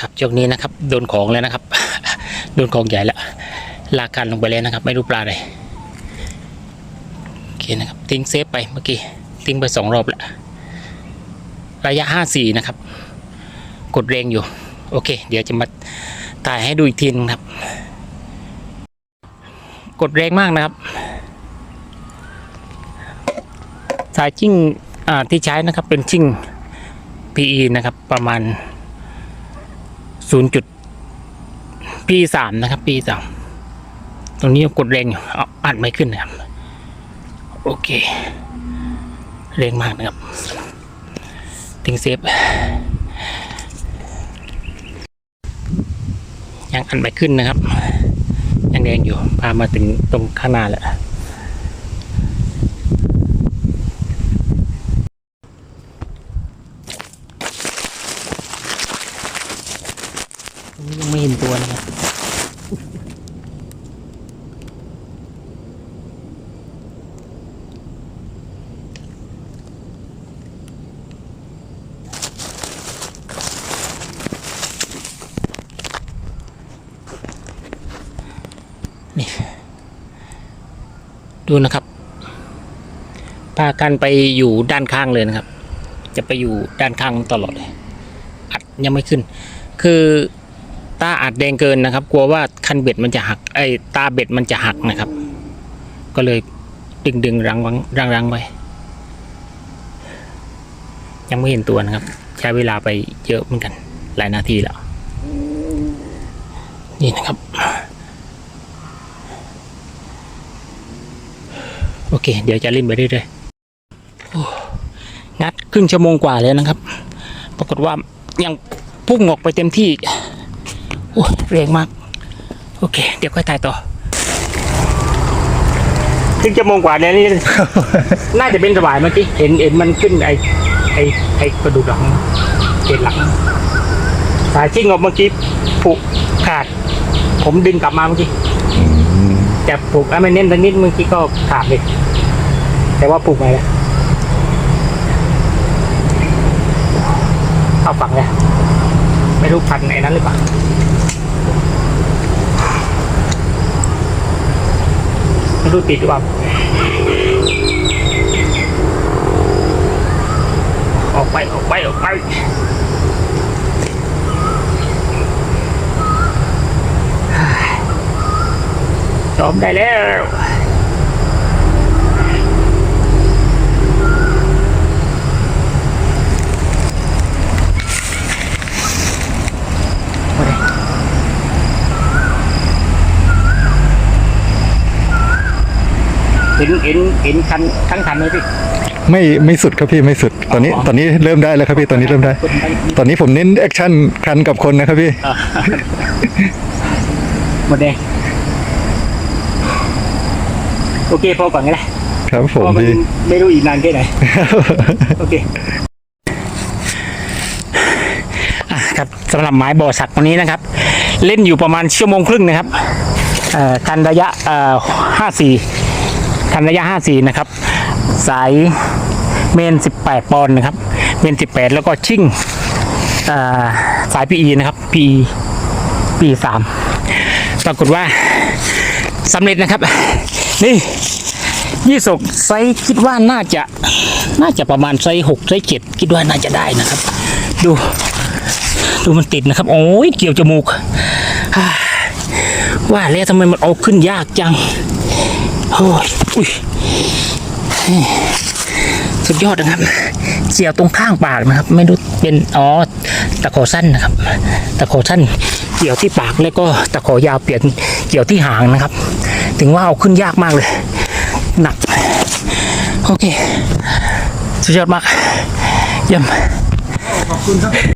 ครับช่วงนี้นะครับโดนของแล้วนะครับ โดนของใหญ่แล้วลากกันลงไปแล้วนะครับ ไม่รู้ปลาอะไรโอเคนะครับทิ้งเซฟไปเมื่อกี้ทิ้งไปสองรอบแล้วระยะห้าสี่นะครับ กดแรงอยู่ โอเค เดี๋ยวจะมาถ่ายให้ดูอีกทีนึงครับ กดแรงมากนะครับสายชิ่งที่ใช้นะครับเป็นชิ่ง PE นะครับประมาณ 0จุด P สามนะครับ P สามตรงนี้กดแรงอยู่เอาอัดไม่ขึ้นนะครับ โอเคแรงมากนะครับถึงเซฟยังอัดไม่ขึ้นนะครับ ยังแรงอยู่พามาถึงตรงข้างหน้าแล้ว ยังไม่เห็นตัวนะครับนี่ดูนะครับ พากันไปอยู่ด้านข้างเลยนะครับ จะไปอยู่ด้านข้างตลอดเลย อัดยังไม่ขึ้น คือ ตาอัดแดงเกินนะครับ กลัวว่าคันเบ็ดมันจะหักไอ้ตาเบ็ดมันจะหักนะครับ ก็เลยดึงดึงรังวังรังรังไว้ยังไม่เห็นตัวนะครับ ใช้เวลาไปเยอะเหมือนกัน หลายนาทีแล้ว นี่นะครับ โอเค เดี๋ยวจะเล่นไปเรื่อยๆงัดครึ่งชั่วโมงกว่าแล้วนะครับ ปรากฏว่ายังพุ่งออกไปเต็มที่ โอ้แรงมาก โอเค เดี๋ยวค่อยถ่ายต่อครึ่งชั่วโมงกว่าแล้วนี่ น่าจะเป็นสบายเมื่อกี้ เห็นเห็นมันขึ้นไอไอไอกระดูกหลังเกล็ดหลัง สายชิ่งออกเมื่อกี้ผูกขาด ผมดึงกลับมาเมื่อกี้แต่ผูกไอ้ไม่เน้นตรงนิดเมื่อกี้ก็ขาดเลย แต่ว่าผูกไปแล้วเอาฝังเลยไม่รู้พันไอ้นั้นหรือเปล่า ดูติดหรือเปล่าออกไปออกไปออกไปจอมได้แล้ว เห็นเห็นเห็นคันทั้งคันเลยพี่ไม่ไม่สุดครับพี่ไม่สุดตอนนี้อ๋อตอนนี้เริ่มได้แล้วครับพี่ตอนนี้เริ่มได้ ตอนนี้ผมเน้นแอคชั่นคันกับคนนะครับพี่หมดแดงโอเคพอก่อนก็ได้ครับผเพมราะมันพี่ไม่รู้อีกนานแค่ไหนโอเคอะครับสำหรับไม้บ่อสักวันนี้นะครับ เล่นอยู่ประมาณชั่วโมงครึ่งนะครับเอ่อคันระยะเอ่อห้าสี่ คันระยะห้าสี่นะครับ สายเมนสิบแปดปอนด์นะครับ เมนสิบแปดแล้วก็ชิ่งสายพีอีนะครับพีพีสามปรากฏว่าสำเร็จนะครับ นี่ยี่สกไซคิดว่าน่าจะน่าจะประมาณไซหกไซเจ็ดคิดว่าน่าจะได้นะครับ ดู ดูมันติดนะครับ โอ้ยเกี่ยวจมูก ว่าแล้วทำไมมันเอาขึ้นยากจังโอ้ย อุ้ยสุดยอดนะครับเกี่ยวตรงข้างปากนะครับ ไม่รู้เป็นอ๋อตะขอสั้นนะครับ ตะขอสั้นเกี่ยวที่ปากแล้วก็ตะขอยาวเปลี่ยนเกี่ยวที่หางนะครับ ถึงว่าเอาขึ้นยากมากเลย หนัก โอเค สุดยอดมากเยี่ยม